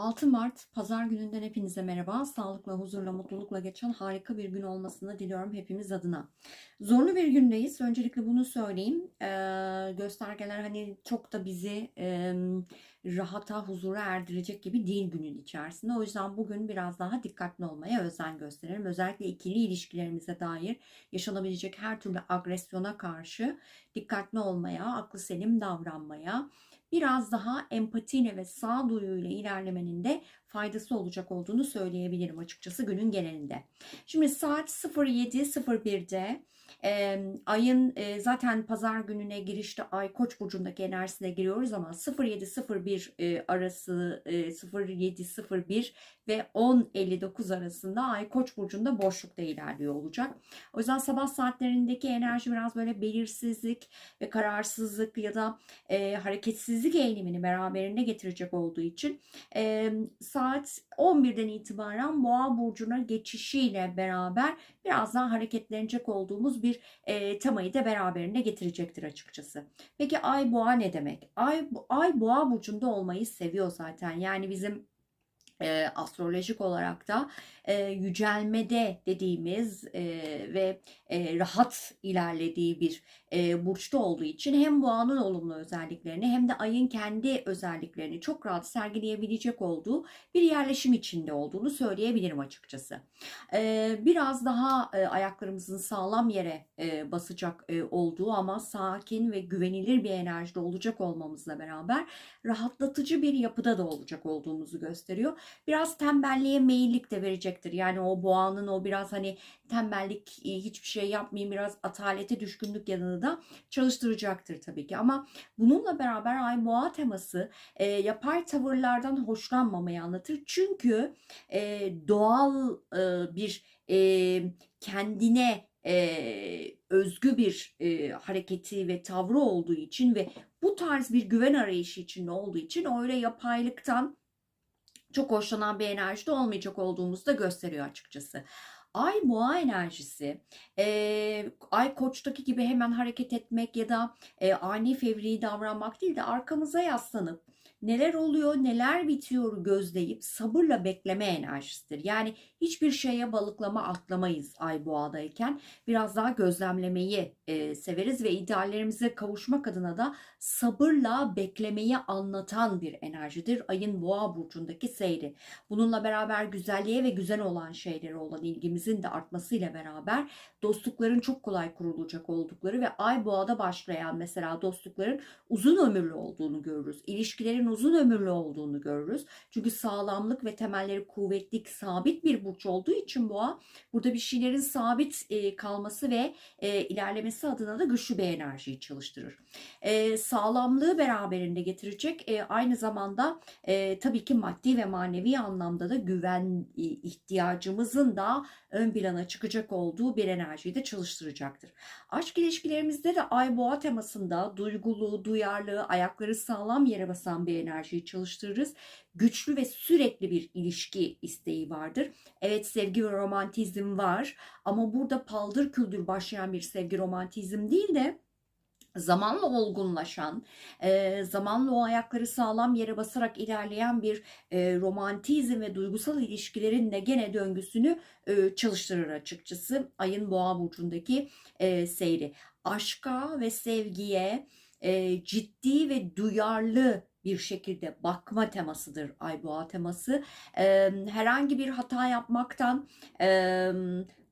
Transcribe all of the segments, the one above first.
6 Mart Pazar gününden hepinize merhaba. Sağlıkla, huzurla, mutlulukla geçen harika bir gün olmasını diliyorum hepimiz adına. Zorlu bir gündeyiz. Öncelikle bunu söyleyeyim. Ee, göstergeler hani çok da bizi e, rahata, huzura erdirecek gibi değil günün içerisinde. O yüzden bugün biraz daha dikkatli olmaya özen gösterelim. Özellikle ikili ilişkilerimize dair yaşanabilecek her türlü agresyona karşı dikkatli olmaya, aklı selim davranmaya, biraz daha empatiyle ve sağduyuyla ilerlemenin de faydası olacak olduğunu söyleyebilirim açıkçası günün genelinde. Şimdi saat 07.01'de e, ayın e, zaten pazar gününe girişte ay koç burcundaki enerjisine giriyoruz ama 07.01 e, arası e, 07.01 ve 10.59 arasında ay koç burcunda boşlukta ilerliyor olacak. O yüzden sabah saatlerindeki enerji biraz böyle belirsizlik ve kararsızlık ya da e, hareketsizlik eğilimini beraberinde getirecek olduğu için e, saat 11'den itibaren boğa burcuna geçişiyle beraber biraz daha hareketlenecek olduğumuz bir e, temayı da beraberinde getirecektir açıkçası. Peki ay boğa ne demek? Ay, ay boğa burcunda olmayı seviyor zaten. Yani bizim e, astrolojik olarak da e, yücelmede dediğimiz e, ve e, rahat ilerlediği bir e, burçta olduğu için hem boğanın olumlu özelliklerini hem de ayın kendi özelliklerini çok rahat sergileyebilecek olduğu bir yerleşim içinde olduğunu söyleyebilirim açıkçası. E, biraz daha e, ayaklarımızın sağlam yere e, basacak e, olduğu ama sakin ve güvenilir bir enerjide olacak olmamızla beraber rahatlatıcı bir yapıda da olacak olduğumuzu gösteriyor. Biraz tembelliğe meyillik de verecektir. Yani o boğanın o biraz hani tembellik e, hiçbir şey yapmayayım biraz atalete düşkünlük yanını da çalıştıracaktır tabii ki. Ama bununla beraber ay boğa teması e, yapay tavırlardan hoşlanmamayı anlatır. Çünkü e, doğal e, bir e, kendine e, özgü bir e, hareketi ve tavrı olduğu için ve bu tarz bir güven arayışı içinde olduğu için öyle yapaylıktan çok hoşlanan bir enerjide olmayacak olduğumuzu da gösteriyor açıkçası. Ay boğa enerjisi, e, ay koçtaki gibi hemen hareket etmek ya da e, ani fevri davranmak değil de arkamıza yaslanıp neler oluyor, neler bitiyor gözleyip sabırla bekleme enerjisidir. Yani hiçbir şeye balıklama atlamayız ay boğadayken. Biraz daha gözlemlemeyi e, severiz ve ideallerimize kavuşmak adına da sabırla beklemeyi anlatan bir enerjidir ayın boğa burcundaki seyri. Bununla beraber güzelliğe ve güzel olan şeylere olan ilgimizin de artmasıyla beraber dostlukların çok kolay kurulacak oldukları ve ay boğada başlayan mesela dostlukların uzun ömürlü olduğunu görürüz. İlişkilerin uzun ömürlü olduğunu görürüz. Çünkü sağlamlık ve temelleri kuvvetli, sabit bir burç olduğu için boğa burada bir şeylerin sabit e, kalması ve e, ilerlemesi adına da güçlü bir enerjiyi çalıştırır. E, sağlamlığı beraberinde getirecek. Aynı zamanda tabii ki maddi ve manevi anlamda da güven ihtiyacımızın da ön plana çıkacak olduğu bir enerjiyi de çalıştıracaktır. Aşk ilişkilerimizde de ay boğa temasında duygulu, duyarlı, ayakları sağlam yere basan bir enerjiyi çalıştırırız. Güçlü ve sürekli bir ilişki isteği vardır. Evet sevgi ve romantizm var ama burada paldır küldür başlayan bir sevgi romantizm değil de zamanla olgunlaşan, e, zamanla o ayakları sağlam yere basarak ilerleyen bir e, romantizm ve duygusal ilişkilerin de gene döngüsünü e, çalıştırır açıkçası ayın boğa burcundaki seyri. Aşka ve sevgiye ciddi ve duyarlı bir şekilde bakma temasıdır ay boğa teması. E, herhangi bir hata yapmaktan e,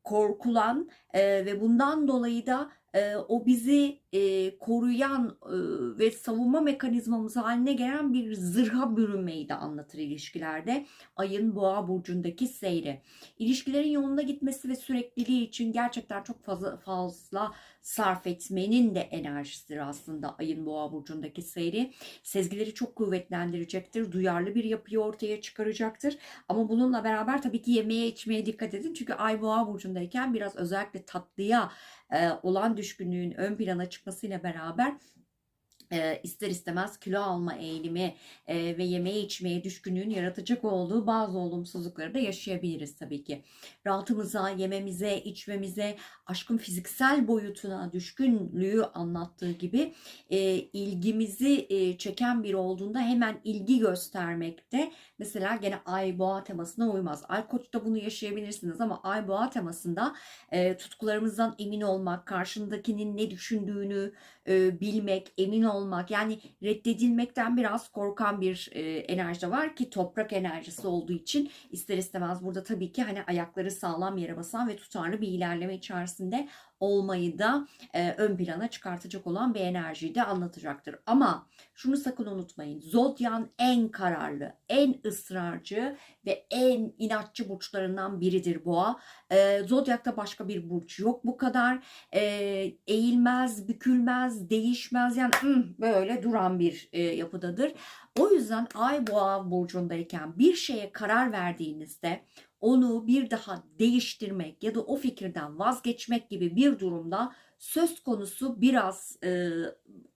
korkulan e, ve bundan dolayı da e, o bizi e, koruyan e, ve savunma mekanizmamız haline gelen bir zırha bürünmeyi de anlatır ilişkilerde. Ayın boğa burcundaki seyri. İlişkilerin yolunda gitmesi ve sürekliliği için gerçekten çok fazla fazla sarf etmenin de enerjisidir aslında ayın boğa burcundaki seyri. Sezgileri çok kuvvetlendirecektir. Duyarlı bir yapıyı ortaya çıkaracaktır. Ama bununla beraber tabii ki yemeye içmeye dikkat edin. Çünkü ay boğa burcundayken biraz özellikle tatlıya olan düşkünlüğün ön plana çıkmasıyla beraber e, ister istemez kilo alma eğilimi e, ve yemeğe içmeye düşkünlüğün yaratacak olduğu bazı olumsuzlukları da yaşayabiliriz tabii ki. Rahatımıza, yememize, içmemize, aşkın fiziksel boyutuna düşkünlüğü anlattığı gibi e, ilgimizi e, çeken biri olduğunda hemen ilgi göstermekte mesela gene ay boğa temasına uymaz. Ay koçta bunu yaşayabilirsiniz ama ay boğa temasında e, tutkularımızdan emin olmak, karşındakinin ne düşündüğünü e, bilmek, emin olmak yani reddedilmekten biraz korkan bir e, enerji var ki toprak enerjisi olduğu için ister istemez burada tabii ki hani ayakları sağlam yere basan ve tutarlı bir ilerleme içerisinde olmayı da e, ön plana çıkartacak olan bir enerjiyi de anlatacaktır. Ama şunu sakın unutmayın. Zodyan en kararlı, en ısrarcı ve en inatçı burçlarından biridir boğa. E, Zodyak'ta başka bir burç yok bu kadar. E, eğilmez, bükülmez, değişmez. Yani hmm, böyle duran bir e, yapıdadır. O yüzden Ay Boğa burcundayken bir şeye karar verdiğinizde onu bir daha değiştirmek ya da o fikirden vazgeçmek gibi bir durumda söz konusu biraz e,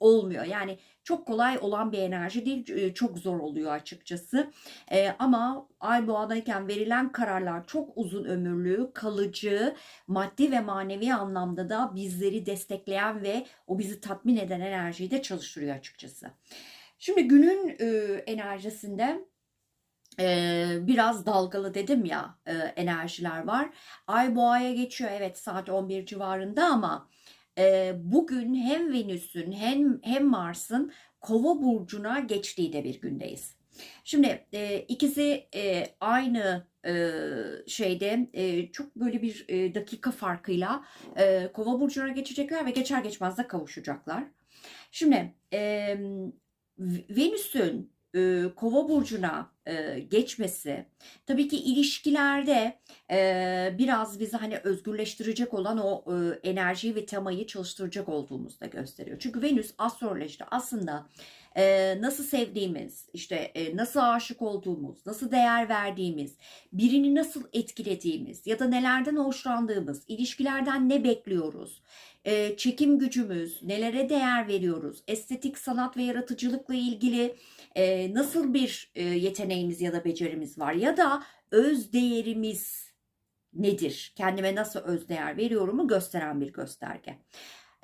olmuyor. Yani çok kolay olan bir enerji değil, e, çok zor oluyor açıkçası. E, ama Ay Boğa'dayken verilen kararlar çok uzun ömürlü, kalıcı, maddi ve manevi anlamda da bizleri destekleyen ve o bizi tatmin eden enerjiyi de çalıştırıyor açıkçası. Şimdi günün e, enerjisinde biraz dalgalı dedim ya enerjiler var. Ay boğaya geçiyor evet saat 11 civarında ama bugün hem Venüs'ün hem hem Mars'ın Kova burcuna geçtiği de bir gündeyiz. Şimdi e, ikisi e, aynı e, şeyde e, çok böyle bir e, dakika farkıyla e, Kova burcuna geçecekler ve geçer geçmez de kavuşacaklar. Şimdi e, Venüs'ün e, Kova burcuna e, geçmesi tabii ki ilişkilerde e, biraz bizi hani özgürleştirecek olan o e, enerjiyi ve temayı çalıştıracak olduğumuzu da gösteriyor. Çünkü Venüs astrolojide aslında e, nasıl sevdiğimiz, işte e, nasıl aşık olduğumuz, nasıl değer verdiğimiz, birini nasıl etkilediğimiz ya da nelerden hoşlandığımız, ilişkilerden ne bekliyoruz, e, çekim gücümüz, nelere değer veriyoruz, estetik, sanat ve yaratıcılıkla ilgili e, nasıl bir e, yeteneğimiz ya da becerimiz var ya da öz değerimiz nedir? Kendime nasıl öz değer veriyorumu gösteren bir gösterge.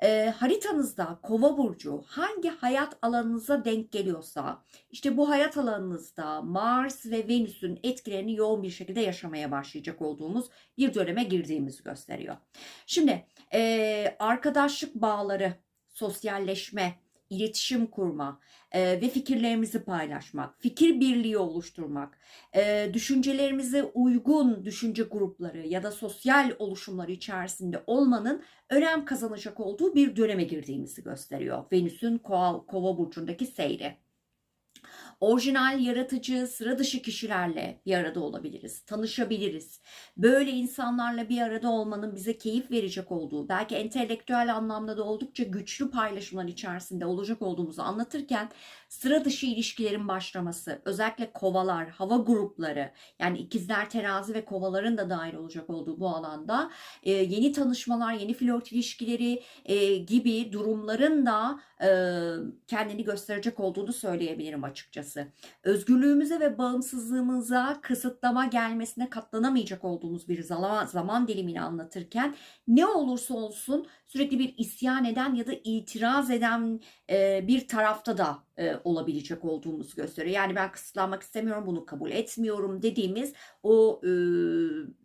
E, haritanızda kova burcu hangi hayat alanınıza denk geliyorsa işte bu hayat alanınızda Mars ve Venüs'ün etkilerini yoğun bir şekilde yaşamaya başlayacak olduğumuz bir döneme girdiğimizi gösteriyor. Şimdi e, arkadaşlık bağları, sosyalleşme, iletişim kurma e, ve fikirlerimizi paylaşmak, fikir birliği oluşturmak, e, düşüncelerimize uygun düşünce grupları ya da sosyal oluşumlar içerisinde olmanın önem kazanacak olduğu bir döneme girdiğimizi gösteriyor. Venüs'ün kova burcundaki seyri orijinal, yaratıcı, sıra dışı kişilerle bir arada olabiliriz, tanışabiliriz. Böyle insanlarla bir arada olmanın bize keyif verecek olduğu, belki entelektüel anlamda da oldukça güçlü paylaşımlar içerisinde olacak olduğumuzu anlatırken sıra dışı ilişkilerin başlaması, özellikle kovalar, hava grupları, yani ikizler, terazi ve kovaların da dahil olacak olduğu bu alanda e, yeni tanışmalar, yeni flört ilişkileri e, gibi durumların da e, kendini gösterecek olduğunu söyleyebilirim açıkçası. Özgürlüğümüze ve bağımsızlığımıza kısıtlama gelmesine katlanamayacak olduğumuz bir zaman, dilimini anlatırken ne olursa olsun sürekli bir isyan eden ya da itiraz eden e, bir tarafta da e, olabilecek olduğumuzu gösteriyor. Yani ben kısıtlanmak istemiyorum, bunu kabul etmiyorum dediğimiz o e,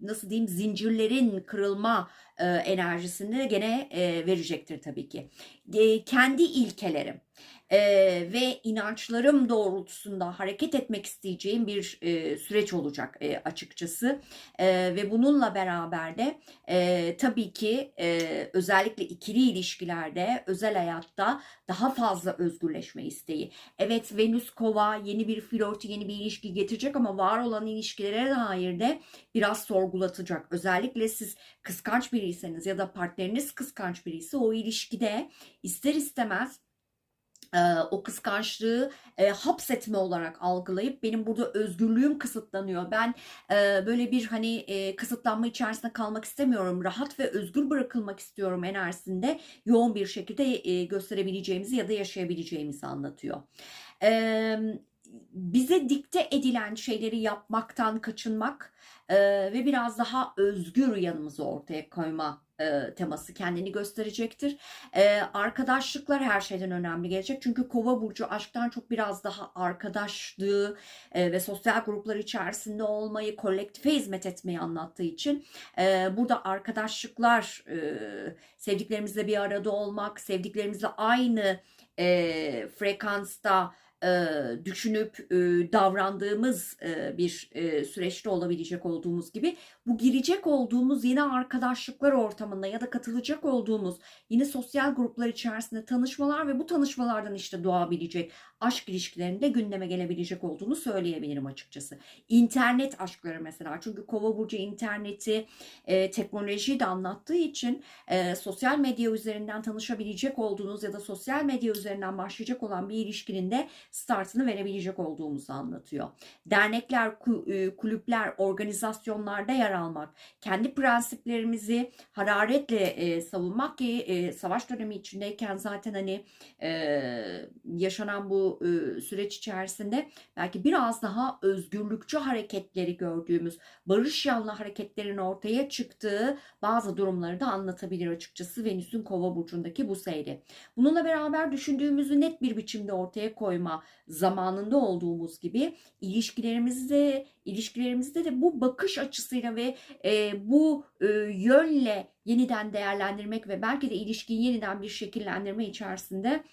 nasıl diyeyim zincirlerin kırılma e, enerjisini gene e, verecektir tabii ki. E, kendi ilkelerim e, ve inançlarım doğrultusunda hareket etmek isteyeceğim bir e, süreç olacak e, açıkçası e, ve bununla beraber de e, tabii ki e, özellikle ikili ilişkilerde özel hayatta daha fazla özgürleşme isteği. Evet Venüs kova yeni bir flört yeni bir ilişki getirecek ama var olan ilişkilere dair de biraz sorgulatacak. Özellikle siz kıskanç biriyseniz ya da partneriniz kıskanç biriyse o ilişkide ister istemez o kıskançlığı e, hapsetme olarak algılayıp benim burada özgürlüğüm kısıtlanıyor. Ben e, böyle bir hani e, kısıtlanma içerisinde kalmak istemiyorum. Rahat ve özgür bırakılmak istiyorum enerjisinde yoğun bir şekilde e, gösterebileceğimizi ya da yaşayabileceğimizi anlatıyor. E, bize dikte edilen şeyleri yapmaktan kaçınmak e, ve biraz daha özgür yanımızı ortaya koyma e, teması kendini gösterecektir. E, arkadaşlıklar her şeyden önemli gelecek. Çünkü Kova burcu aşktan çok biraz daha arkadaşlığı e, ve sosyal gruplar içerisinde olmayı, kolektife hizmet etmeyi anlattığı için e, burada arkadaşlıklar, e, sevdiklerimizle bir arada olmak, sevdiklerimizle aynı e, frekansta e, düşünüp e, davrandığımız e, bir süreçte olabilecek olduğumuz gibi bu girecek olduğumuz yeni arkadaşlıklar ortamında ya da katılacak olduğumuz yeni sosyal gruplar içerisinde tanışmalar ve bu tanışmalardan işte doğabilecek aşk ilişkilerinde gündeme gelebilecek olduğunu söyleyebilirim açıkçası. İnternet aşkları mesela çünkü Kova burcu interneti, e, teknolojiyi de anlattığı için e, sosyal medya üzerinden tanışabilecek olduğunuz ya da sosyal medya üzerinden başlayacak olan bir ilişkinin de startını verebilecek olduğumuzu anlatıyor. Dernekler, e, kulüpler, organizasyonlarda yer almak, kendi prensiplerimizi hararetle e, savunmak ki e, savaş dönemi içindeyken zaten hani e, yaşanan bu e, süreç içerisinde belki biraz daha özgürlükçü hareketleri gördüğümüz, barış yanlı hareketlerin ortaya çıktığı bazı durumları da anlatabilir açıkçası Venüs'ün Kova burcundaki bu seyri. Bununla beraber düşündüğümüzü net bir biçimde ortaya koyma zamanında olduğumuz gibi ilişkilerimizde ilişkilerimizde de bu bakış açısıyla ve e, bu e, yönle yeniden değerlendirmek ve belki de ilişkiyi yeniden bir şekillendirme içerisinde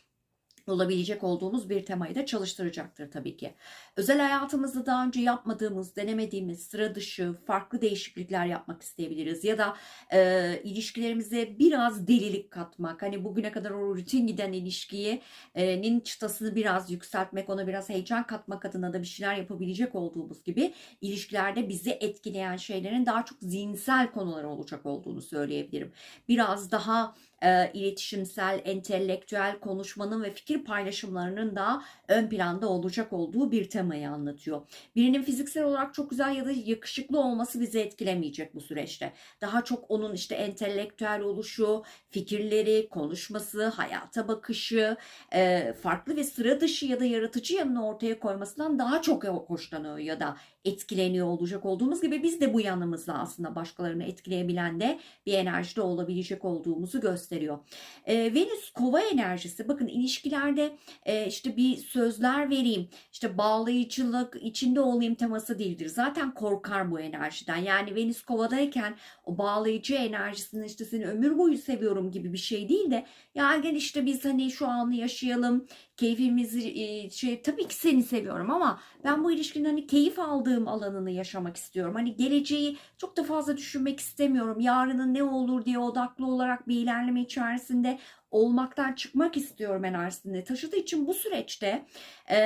olabilecek olduğumuz bir temayı da çalıştıracaktır tabii ki. Özel hayatımızda daha önce yapmadığımız, denemediğimiz, sıra dışı, farklı değişiklikler yapmak isteyebiliriz. Ya da e, ilişkilerimize biraz delilik katmak. Hani bugüne kadar o rutin giden ilişkinin çıtasını biraz yükseltmek, ona biraz heyecan katmak adına da bir şeyler yapabilecek olduğumuz gibi ilişkilerde bizi etkileyen şeylerin daha çok zihinsel konular olacak olduğunu söyleyebilirim. Biraz daha e, iletişimsel, entelektüel konuşmanın ve fikir paylaşımlarının da ön planda olacak olduğu bir temayı anlatıyor. Birinin fiziksel olarak çok güzel ya da yakışıklı olması bizi etkilemeyecek bu süreçte. Daha çok onun işte entelektüel oluşu, fikirleri, konuşması, hayata bakışı, e, farklı ve sıra dışı ya da yaratıcı yanını ortaya koymasından daha çok hoşlanıyor ya da etkileniyor olacak olduğumuz gibi biz de bu yanımızla aslında başkalarını etkileyebilen de bir enerjide olabilecek olduğumuzu gösteriyor. E, Venüs kova enerjisi bakın ilişkilerde e, işte bir sözler vereyim işte bağlayıcılık içinde olayım teması değildir. Zaten korkar bu enerjiden yani Venüs kovadayken o bağlayıcı enerjisini işte seni ömür boyu seviyorum gibi bir şey değil de yani gel işte biz hani şu anı yaşayalım keyfimizi şey tabii ki seni seviyorum ama ben bu ilişkinin hani keyif aldığım alanını yaşamak istiyorum. Hani geleceği çok da fazla düşünmek istemiyorum. Yarının ne olur diye odaklı olarak bir ilerleme içerisinde olmaktan çıkmak istiyorum enerjisinde taşıdığı için bu süreçte e,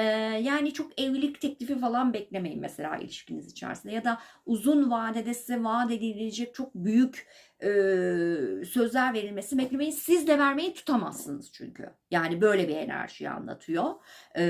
yani çok evlilik teklifi falan beklemeyin mesela ilişkiniz içerisinde ya da uzun vadede size vaat edilecek çok büyük e, sözler verilmesi beklemeyin. Siz de vermeyi tutamazsınız çünkü. Yani böyle bir enerjiyi anlatıyor e,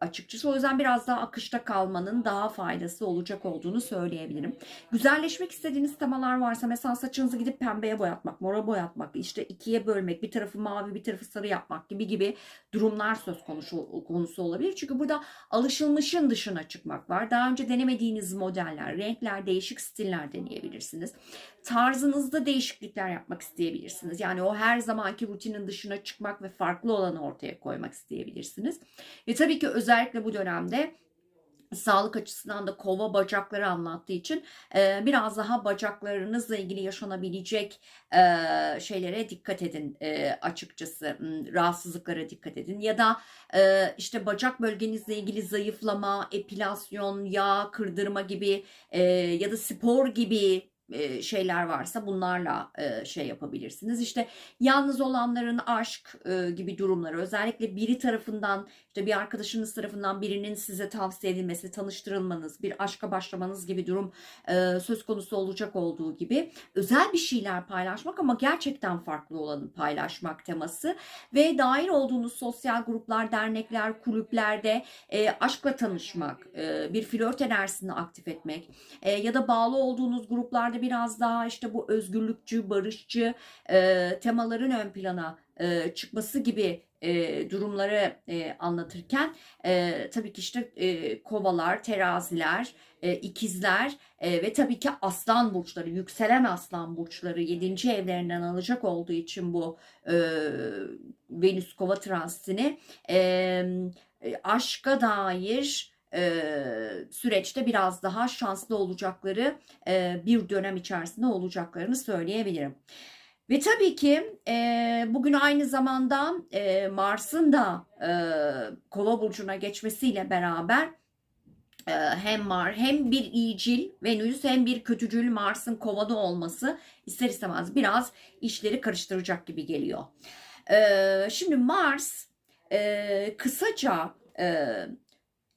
açıkçası. O yüzden biraz daha akışta kalmanın daha faydası olacak olduğunu söyleyebilirim. Güzelleşmek istediğiniz temalar varsa mesela saçınızı gidip pembeye boyatmak, mora boyatmak, işte ikiye bölmek, bir tarafı mavi bir tarafı sarı yapmak gibi gibi durumlar söz konusu, konusu olabilir. Çünkü burada alışılmışın dışına çıkmak var. Daha önce denemediğiniz modeller, renkler, değişik stiller deneyebilirsiniz. Tarzınızda değişiklikler yapmak isteyebilirsiniz. Yani o her zamanki rutinin dışına çıkmak ve farklı olanı ortaya koymak isteyebilirsiniz. Ve tabii ki özellikle bu dönemde sağlık açısından da kova bacakları anlattığı için e, biraz daha bacaklarınızla ilgili yaşanabilecek e, şeylere dikkat edin e, açıkçası hmm, rahatsızlıklara dikkat edin ya da e, işte bacak bölgenizle ilgili zayıflama, epilasyon, yağ kırdırma gibi e, ya da spor gibi şeyler varsa bunlarla şey yapabilirsiniz. İşte yalnız olanların aşk gibi durumları özellikle biri tarafından işte bir arkadaşınız tarafından birinin size tavsiye edilmesi, tanıştırılmanız, bir aşka başlamanız gibi durum e, söz konusu olacak olduğu gibi özel bir şeyler paylaşmak ama gerçekten farklı olanı paylaşmak teması ve dahil olduğunuz sosyal gruplar, dernekler, kulüplerde e, aşkla tanışmak, e, bir flört enerjisini aktif etmek e, ya da bağlı olduğunuz gruplarda biraz daha işte bu özgürlükçü, barışçı e, temaların ön plana e, çıkması gibi e, durumları e, anlatırken e, tabii ki işte e, kovalar, teraziler, e, ikizler e, ve tabii ki aslan burçları, yükselen aslan burçları 7. evlerinden alacak olduğu için bu e, Venüs kova transitini e, e, aşka dair e, süreçte biraz daha şanslı olacakları e, bir dönem içerisinde olacaklarını söyleyebilirim. Ve tabii ki e, bugün aynı zamanda e, Mars'ın da e, Kova burcuna geçmesiyle beraber e, hem Mar hem bir iyicil Venüs hem bir kötücül Mars'ın Kova'da olması ister istemez biraz işleri karıştıracak gibi geliyor. E, şimdi Mars e, kısaca e,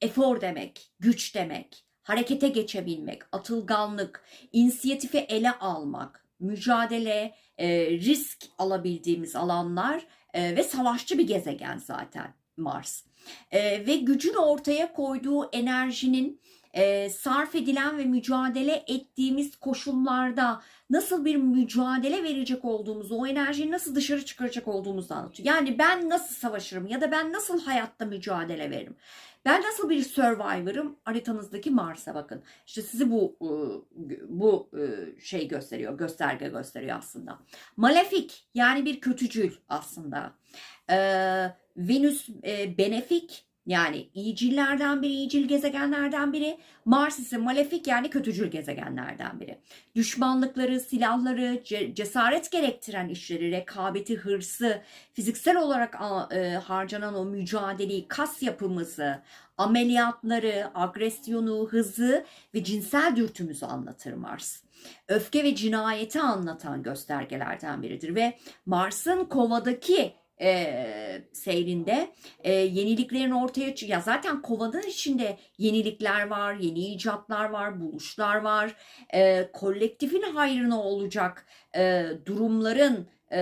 efor demek, güç demek, harekete geçebilmek, atılganlık, inisiyatifi ele almak, mücadele, e, risk alabildiğimiz alanlar e, ve savaşçı bir gezegen zaten Mars. E, ve gücün ortaya koyduğu enerjinin e, sarf edilen ve mücadele ettiğimiz koşullarda nasıl bir mücadele verecek olduğumuzu, o enerjiyi nasıl dışarı çıkaracak olduğumuzu anlatıyor. Yani ben nasıl savaşırım ya da ben nasıl hayatta mücadele veririm. Ben nasıl bir survivor'ım? Haritanızdaki Mars'a bakın. İşte sizi bu bu şey gösteriyor, gösterge gösteriyor aslında. Malefik yani bir kötücül aslında. Venüs benefik yani iyicillerden biri, iyicil gezegenlerden biri. Mars ise malefik yani kötücül gezegenlerden biri. Düşmanlıkları, silahları, cesaret gerektiren işleri, rekabeti, hırsı, fiziksel olarak e, harcanan o mücadeleyi, kas yapımızı, ameliyatları, agresyonu, hızı ve cinsel dürtümüzü anlatır Mars. Öfke ve cinayeti anlatan göstergelerden biridir ve Mars'ın kovadaki e, seyrinde. E, yeniliklerin ortaya çık ya zaten kovanın içinde yenilikler var, yeni icatlar var, buluşlar var, e, kolektifin hayrına olacak e, durumların e,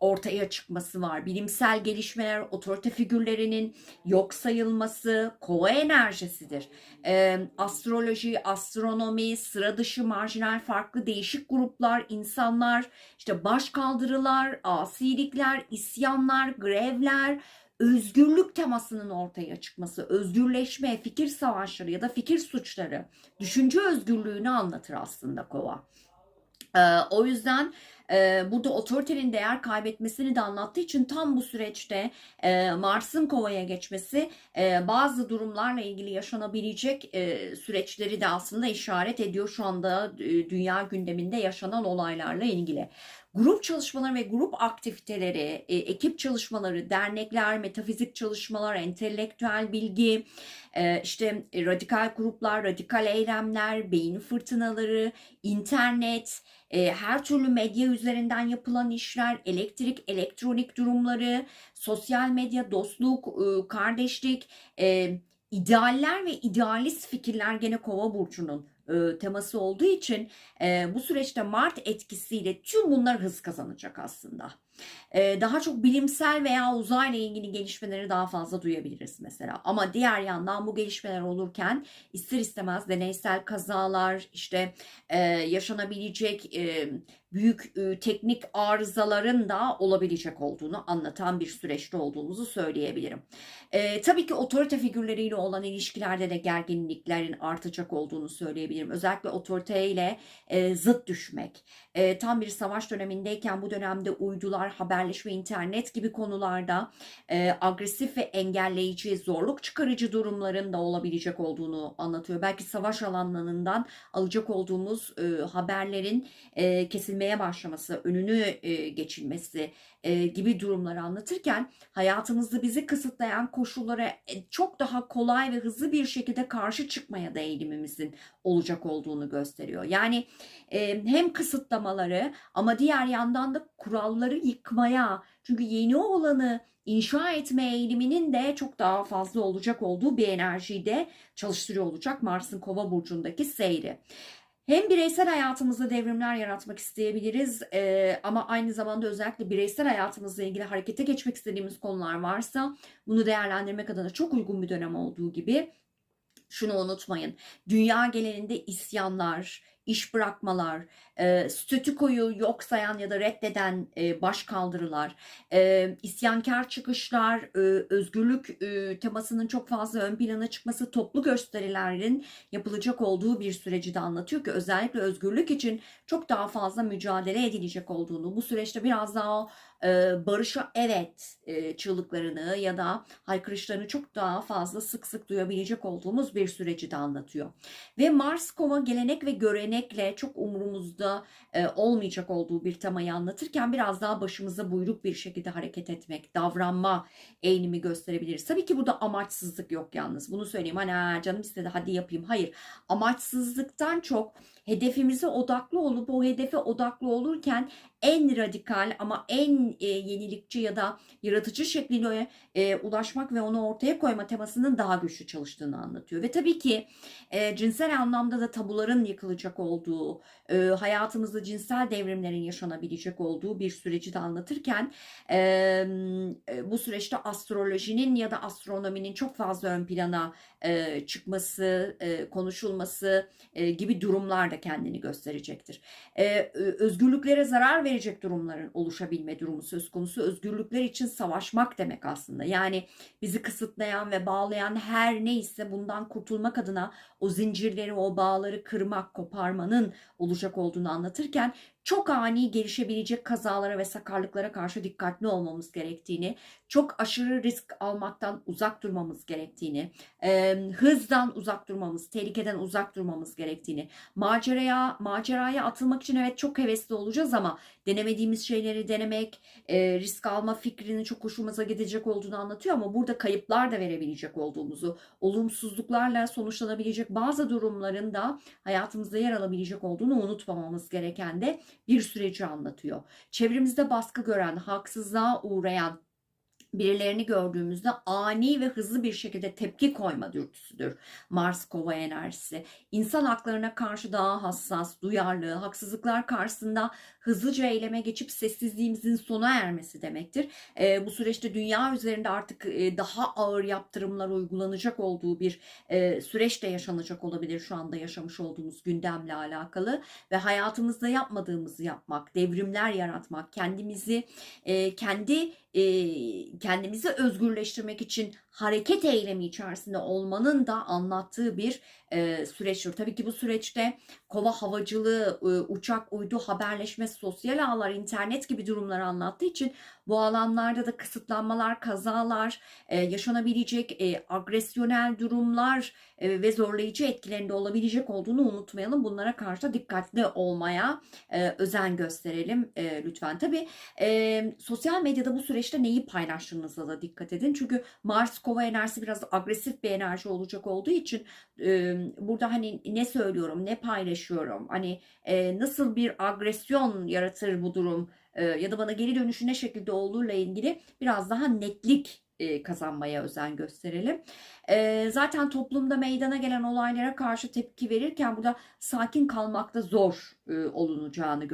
ortaya çıkması var. Bilimsel gelişmeler, otorite figürlerinin yok sayılması, kova enerjisidir. E, astroloji, astronomi, sıra dışı, marjinal, farklı değişik gruplar, insanlar, işte baş kaldırılar, asilikler, isyanlar, grevler, özgürlük temasının ortaya çıkması, özgürleşme, fikir savaşları ya da fikir suçları, düşünce özgürlüğünü anlatır aslında kova. Ee, o yüzden e, burada otoritenin değer kaybetmesini de anlattığı için tam bu süreçte e, Mars'ın kovaya geçmesi e, bazı durumlarla ilgili yaşanabilecek e, süreçleri de aslında işaret ediyor şu anda dünya gündeminde yaşanan olaylarla ilgili grup çalışmaları ve grup aktiviteleri, e, ekip çalışmaları, dernekler, metafizik çalışmalar, entelektüel bilgi, e, işte radikal gruplar, radikal eylemler, beyin fırtınaları, internet, e, her türlü medya üzerinden yapılan işler, elektrik, elektronik durumları, sosyal medya, dostluk, e, kardeşlik, e, idealler ve idealist fikirler gene kova burcunun e, teması olduğu için e, bu süreçte Mart etkisiyle tüm bunlar hız kazanacak aslında. Daha çok bilimsel veya uzayla ilgili gelişmeleri daha fazla duyabiliriz mesela. Ama diğer yandan bu gelişmeler olurken ister istemez deneysel kazalar, işte yaşanabilecek büyük e, teknik arızaların da olabilecek olduğunu anlatan bir süreçte olduğumuzu söyleyebilirim. Tabii ki otorite figürleriyle olan ilişkilerde de gerginliklerin artacak olduğunu söyleyebilirim. Özellikle otoriteyle zıt düşmek. Tam bir savaş dönemindeyken bu dönemde uydular, haberleşme, internet gibi konularda e, agresif ve engelleyici, zorluk çıkarıcı durumların da olabilecek olduğunu anlatıyor. Belki savaş alanlarından alacak olduğumuz e, haberlerin e, kesilmeye başlaması, önünü e, geçilmesi e, gibi durumları anlatırken hayatımızda bizi kısıtlayan koşullara e, çok daha kolay ve hızlı bir şekilde karşı çıkmaya da eğilimimizin olacak olduğunu gösteriyor. Yani e, hem kısıtlamaları ama diğer yandan da kuralları yık yıkmaya çünkü yeni olanı inşa etme eğiliminin de çok daha fazla olacak olduğu bir enerjiyi de çalıştırıyor olacak Mars'ın Kova burcundaki seyri. Hem bireysel hayatımızda devrimler yaratmak isteyebiliriz e, ama aynı zamanda özellikle bireysel hayatımızla ilgili harekete geçmek istediğimiz konular varsa bunu değerlendirmek adına çok uygun bir dönem olduğu gibi şunu unutmayın. Dünya genelinde isyanlar, iş bırakmalar, e, statükoyu yok sayan ya da reddeden e, başkaldırılar, e, isyankar çıkışlar, e, özgürlük e, temasının çok fazla ön plana çıkması, toplu gösterilerin yapılacak olduğu bir süreci de anlatıyor ki özellikle özgürlük için çok daha fazla mücadele edilecek olduğunu, bu süreçte biraz daha e, barışa evet e, çığlıklarını ya da haykırışlarını çok daha fazla sık sık duyabilecek olduğumuz bir süreci de anlatıyor. Ve Mars Kova gelenek ve görenekle çok umurumuzda e, olmayacak olduğu bir temayı anlatırken biraz daha başımıza buyruk bir şekilde hareket etmek, davranma eğilimi gösterebiliriz. Tabii ki burada amaçsızlık yok yalnız. Bunu söyleyeyim. Hani "Aa, canım istedi hadi yapayım. Hayır. Amaçsızlıktan çok hedefimize odaklı olup o hedefe odaklı olurken en radikal ama en e, yenilikçi ya da yaratıcı şekliyle e, ulaşmak ve onu ortaya koyma temasının daha güçlü çalıştığını anlatıyor. Ve tabii ki e, cinsel anlamda da tabuların yıkılacak olduğu, e, hayatımızda cinsel devrimlerin yaşanabilecek olduğu bir süreci de anlatırken e, e, bu süreçte astrolojinin ya da astronominin çok fazla ön plana e, çıkması, e, konuşulması e, gibi durumlar da kendini gösterecektir. E, özgürlüklere zarar verecek durumların oluşabilme durumu söz konusu. Özgürlükler için savaşmak demek aslında. Yani bizi kısıtlayan ve bağlayan her neyse bundan kurtulmak adına o zincirleri, o bağları kırmak, koparmanın olacak olduğunu anlatırken çok ani gelişebilecek kazalara ve sakarlıklara karşı dikkatli olmamız gerektiğini, çok aşırı risk almaktan uzak durmamız gerektiğini, e, hızdan uzak durmamız, tehlikeden uzak durmamız gerektiğini, maceraya maceraya atılmak için evet çok hevesli olacağız ama denemediğimiz şeyleri denemek, e, risk alma fikrinin çok hoşumuza gidecek olduğunu anlatıyor ama burada kayıplar da verebilecek olduğumuzu, olumsuzluklarla sonuçlanabilecek bazı durumların da hayatımızda yer alabilecek olduğunu unutmamamız gereken de bir süreci anlatıyor. Çevremizde baskı gören, haksızlığa uğrayan birilerini gördüğümüzde ani ve hızlı bir şekilde tepki koyma dürtüsüdür. Mars kova enerjisi. İnsan haklarına karşı daha hassas, duyarlı, haksızlıklar karşısında hızlıca eyleme geçip sessizliğimizin sona ermesi demektir. E, bu süreçte dünya üzerinde artık e, daha ağır yaptırımlar uygulanacak olduğu bir e, süreç de yaşanacak olabilir şu anda yaşamış olduğumuz gündemle alakalı ve hayatımızda yapmadığımızı yapmak, devrimler yaratmak, kendimizi e, kendi e, kendimizi özgürleştirmek için hareket eylemi içerisinde olmanın da anlattığı bir e, süreçtir. Tabii ki bu süreçte kova havacılığı, e, uçak, uydu, haberleşme, sosyal ağlar, internet gibi durumları anlattığı için bu alanlarda da kısıtlanmalar, kazalar, e, yaşanabilecek e, agresyonel durumlar e, ve zorlayıcı etkilerinde olabilecek olduğunu unutmayalım. Bunlara karşı dikkatli olmaya e, özen gösterelim e, lütfen. Tabii e, sosyal medyada bu süreçte neyi paylaştığınıza da dikkat edin. Çünkü Mars kova enerjisi biraz agresif bir enerji olacak olduğu için e, burada hani ne söylüyorum, ne paylaşıyorum, hani e, nasıl bir agresyon yaratır bu durum? E, ya da bana geri dönüşü ne şekilde olduğuyla ilgili biraz daha netlik e, kazanmaya özen gösterelim. E, zaten toplumda meydana gelen olaylara karşı tepki verirken burada sakin kalmakta zor e, olunacağını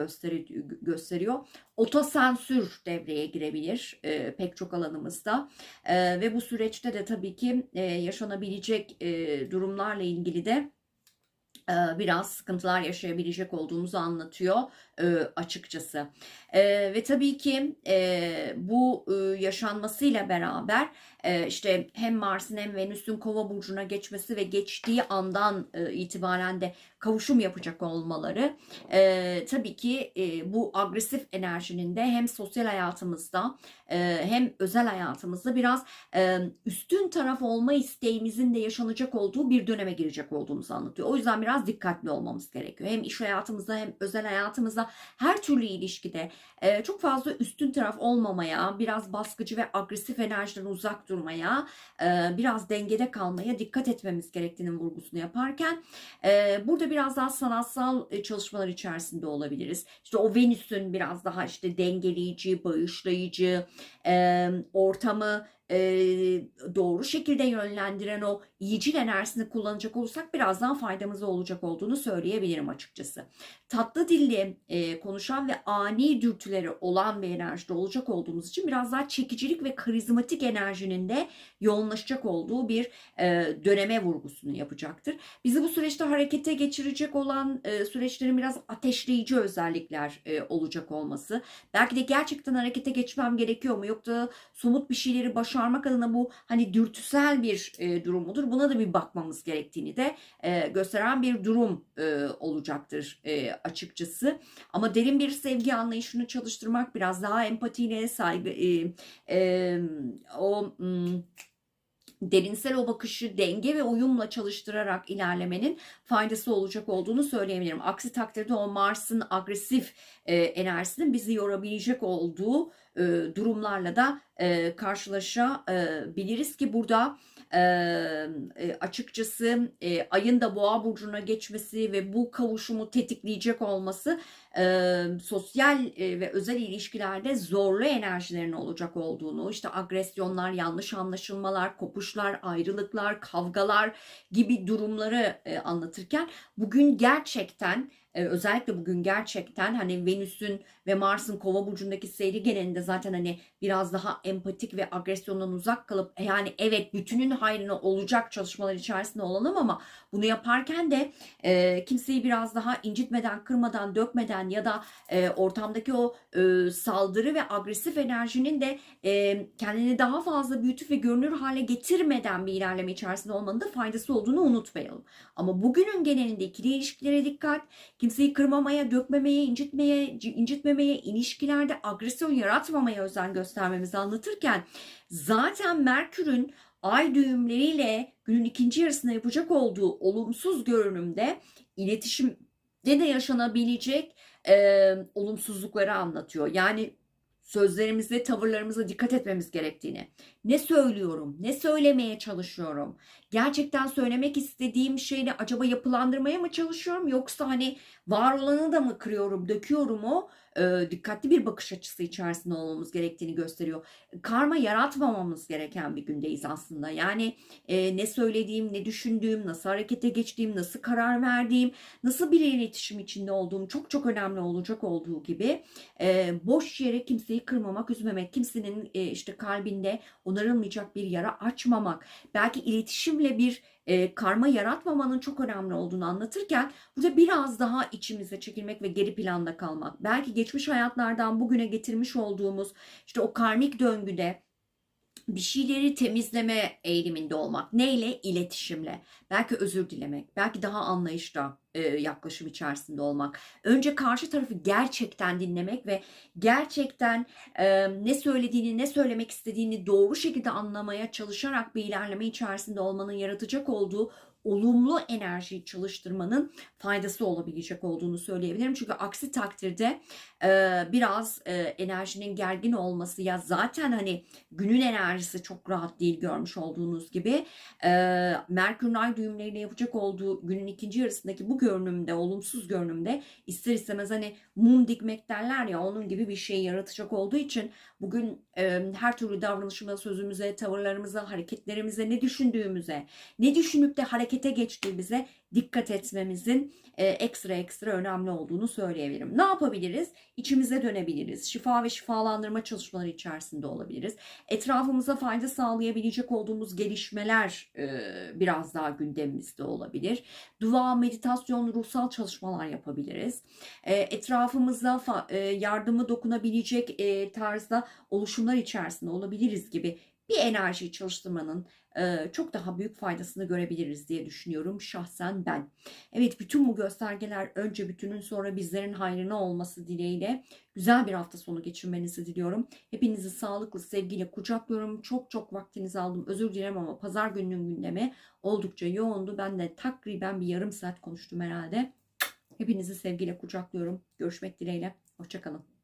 gösteriyor. Otosensür devreye girebilir pek çok alanımızda ve bu süreçte de tabii ki yaşanabilecek durumlarla ilgili de biraz sıkıntılar yaşayabilecek olduğumuzu anlatıyor açıkçası. Ve tabii ki bu yaşanmasıyla beraber işte hem Mars'ın hem Venüs'ün Kova burcuna geçmesi ve geçtiği andan itibaren de kavuşum yapacak olmaları tabii ki bu agresif enerjinin de hem sosyal hayatımızda hem özel hayatımızda biraz üstün taraf olma isteğimizin de yaşanacak olduğu bir döneme girecek olduğumuzu anlatıyor. O yüzden biraz dikkatli olmamız gerekiyor. Hem iş hayatımızda hem özel hayatımızda her türlü ilişkide e, çok fazla üstün taraf olmamaya, biraz baskıcı ve agresif enerjiden uzak durmaya, e, biraz dengede kalmaya dikkat etmemiz gerektiğinin vurgusunu yaparken e, burada biraz daha sanatsal e, çalışmalar içerisinde olabiliriz. İşte o Venüs'ün biraz daha işte dengeleyici, bağışlayıcı, e, ortamı e, doğru şekilde yönlendiren o iyicil enerjisini kullanacak olursak biraz daha faydamıza olacak olduğunu söyleyebilirim açıkçası. Tatlı dilli e, konuşan ve ani dürtüleri olan bir enerjide olacak olduğumuz için biraz daha çekicilik ve karizmatik enerjinin de yoğunlaşacak olduğu bir e, döneme vurgusunu yapacaktır. Bizi bu süreçte harekete geçirecek olan e, süreçlerin biraz ateşleyici özellikler e, olacak olması. Belki de gerçekten harekete geçmem gerekiyor mu? Yoksa somut bir şeyleri başarmak adına bu hani dürtüsel bir e, durum mudur? Buna da bir bakmamız gerektiğini de e, gösteren bir durum e, olacaktır e, açıkçası. Ama derin bir sevgi anlayışını çalıştırmak biraz daha empatiyle saygı e, e, o m, derinsel o bakışı denge ve uyumla çalıştırarak ilerlemenin faydası olacak olduğunu söyleyebilirim. Aksi takdirde o Mars'ın agresif e, enerjisinin bizi yorabilecek olduğu e, durumlarla da e, karşılaşabiliriz ki burada e, e, açıkçası ayın da boğa burcuna geçmesi ve bu kavuşumu tetikleyecek olması sosyal ve özel ilişkilerde zorlu enerjilerin olacak olduğunu, işte agresyonlar, yanlış anlaşılmalar, kopuşlar, ayrılıklar, kavgalar gibi durumları anlatırken bugün gerçekten e, özellikle bugün gerçekten hani Venüs'ün ve Mars'ın kova burcundaki seyri genelinde zaten hani biraz daha empatik ve agresyondan uzak kalıp e, yani evet bütünün hayrına olacak çalışmalar içerisinde olalım ama bunu yaparken de e, kimseyi biraz daha incitmeden, kırmadan, dökmeden ya da e, ortamdaki o e, saldırı ve agresif enerjinin de e, kendini daha fazla büyütüp ve görünür hale getirmeden bir ilerleme içerisinde olmanın da faydası olduğunu unutmayalım. Ama bugünün genelinde ikili ilişkilere dikkat, kimseyi kırmamaya, dökmemeye, incitmeye, incitmemeye, ilişkilerde agresyon yaratmamaya özen göstermemizi anlatırken zaten Merkür'ün ay düğümleriyle günün ikinci yarısında yapacak olduğu olumsuz görünümde iletişimde de yaşanabilecek e, olumsuzlukları anlatıyor. Yani sözlerimize, tavırlarımıza dikkat etmemiz gerektiğini. Ne söylüyorum, ne söylemeye çalışıyorum? Gerçekten söylemek istediğim şeyi acaba yapılandırmaya mı çalışıyorum yoksa hani var olanı da mı kırıyorum, döküyorum o? E, dikkatli bir bakış açısı içerisinde olmamız gerektiğini gösteriyor. Karma yaratmamamız gereken bir gündeyiz aslında. Yani e, ne söylediğim, ne düşündüğüm, nasıl harekete geçtiğim, nasıl karar verdiğim, nasıl bir iletişim içinde olduğum çok çok önemli olacak olduğu gibi e, boş yere kimseyi kırmamak, üzmemek, kimsenin e, işte kalbinde onarılmayacak bir yara açmamak, belki iletişimle bir e, karma yaratmamanın çok önemli olduğunu anlatırken burada biraz daha içimize çekilmek ve geri planda kalmak. Belki geçmiş hayatlardan bugüne getirmiş olduğumuz işte o karmik döngüde bir şeyleri temizleme eğiliminde olmak. Neyle? İletişimle. Belki özür dilemek. Belki daha anlayışla e, yaklaşım içerisinde olmak. Önce karşı tarafı gerçekten dinlemek ve gerçekten e, ne söylediğini, ne söylemek istediğini doğru şekilde anlamaya çalışarak bir ilerleme içerisinde olmanın yaratacak olduğu olumlu enerjiyi çalıştırmanın faydası olabilecek olduğunu söyleyebilirim. Çünkü aksi takdirde e, biraz e, enerjinin gergin olması ya zaten hani günün enerjisi çok rahat değil görmüş olduğunuz gibi e, Merkür Ay düğümleriyle yapacak olduğu günün ikinci yarısındaki bu görünümde olumsuz görünümde ister istemez hani mum dikmek derler ya onun gibi bir şey yaratacak olduğu için bugün e, her türlü davranışımıza, sözümüze, tavırlarımıza, hareketlerimize, ne düşündüğümüze, ne düşünüp de harekete geçtiğimize dikkat etmemizin e, ekstra ekstra önemli olduğunu söyleyebilirim. Ne yapabiliriz? İçimize dönebiliriz. Şifa ve şifalandırma çalışmaları içerisinde olabiliriz. Etrafımıza fayda sağlayabilecek olduğumuz gelişmeler e, biraz daha gündemimizde olabilir. Dua, meditasyon, ruhsal çalışmalar yapabiliriz. E, etrafımıza e, yardımı dokunabilecek e, tarzda oluşumlar içerisinde olabiliriz gibi bir enerjiyi çalıştırmanın çok daha büyük faydasını görebiliriz diye düşünüyorum şahsen ben. Evet bütün bu göstergeler önce bütünün sonra bizlerin hayrına olması dileğiyle güzel bir hafta sonu geçirmenizi diliyorum. Hepinizi sağlıklı, sevgiyle kucaklıyorum. Çok çok vaktinizi aldım. Özür dilerim ama pazar gününün gündemi oldukça yoğundu. Ben de takriben bir yarım saat konuştum herhalde. Hepinizi sevgiyle kucaklıyorum. Görüşmek dileğiyle. Hoşçakalın.